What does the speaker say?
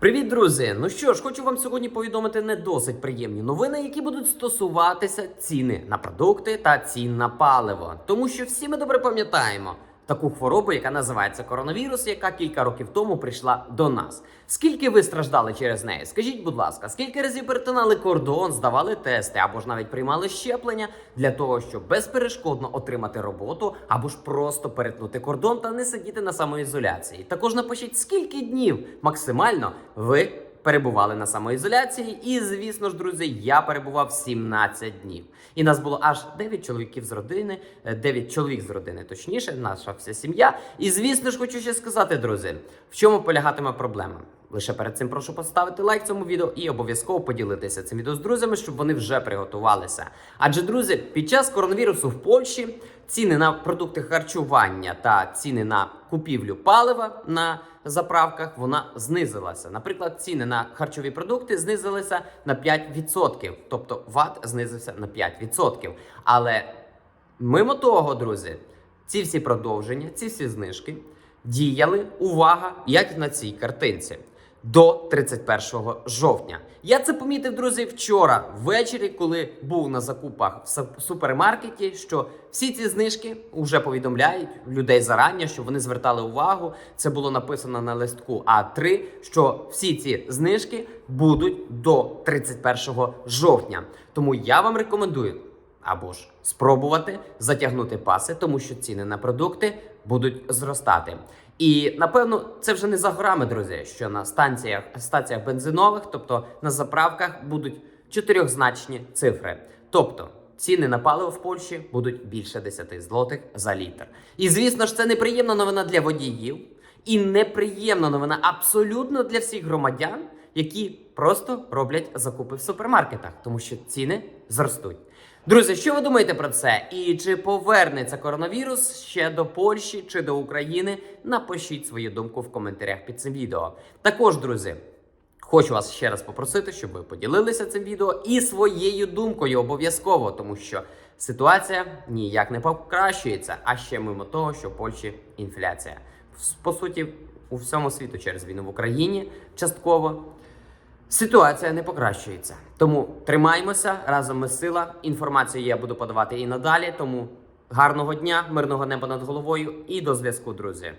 Привіт, друзі! Ну що ж, хочу вам сьогодні повідомити не досить приємні новини, які будуть стосуватися ціни на продукти та цін на паливо. Тому що всі ми добре пам'ятаємо таку хворобу, яка називається коронавірус, яка кілька років тому прийшла до нас. Скільки ви страждали через неї? Скажіть, будь ласка, скільки разів перетинали кордон, здавали тести або ж навіть приймали щеплення для того, щоб безперешкодно отримати роботу, або ж просто перетнути кордон та не сидіти на самоізоляції? Також напишіть, скільки днів максимально ви перебували на самоізоляції. І, звісно ж, друзі, я перебував 17 днів. І нас було аж 9 чоловіків з родини, 9 чоловік з родини, точніше, наша вся сім'я. І, звісно ж, хочу ще сказати, друзі, в чому полягатиме проблема. Лише перед цим прошу поставити лайк цьому відео і обов'язково поділитися цим відео з друзями, щоб вони вже приготувалися. Адже, друзі, під час коронавірусу в Польщі ціни на продукти харчування та ціни на купівлю палива на заправках вона знизилася. Наприклад, ціни на харчові продукти знизилися на 5%, тобто ВАТ знизився на 5%. Але мимо того, друзі, ці всі продовження, ці всі знижки діяли, увага, як на цій картинці. До 31 жовтня. Я це помітив, друзі, вчора ввечері, коли був на закупах в супермаркеті, що всі ці знижки вже повідомляють людей зарані, що вони звертали увагу. Це було написано на листку А3, що всі ці знижки будуть до 31 жовтня. Тому я вам рекомендую або ж спробувати затягнути паси, тому що ціни на продукти будуть зростати. І напевно це вже не за горами, друзі, що на станціях станціях бензинових, тобто на заправках, будуть чотирьохзначні цифри. Тобто ціни на паливо в Польщі будуть більше 10 злотих за літр. І звісно ж, це неприємна новина для водіїв, і неприємна новина абсолютно для всіх громадян, які просто роблять закупи в супермаркетах, тому що ціни зростуть. Друзі, що ви думаєте про це? І чи повернеться коронавірус ще до Польщі чи до України? Напишіть свою думку в коментарях під цим відео. Також, друзі, хочу вас ще раз попросити, щоб ви поділилися цим відео і своєю думкою обов'язково, тому що ситуація ніяк не покращується. А ще мимо того, що в Польщі інфляція. По суті, у всьому світу через війну в Україні частково. Ситуація не покращується. Тому тримаємося разом ми сила. Інформацію я буду подавати і надалі. Тому гарного дня, мирного неба над головою і до зв'язку, друзі.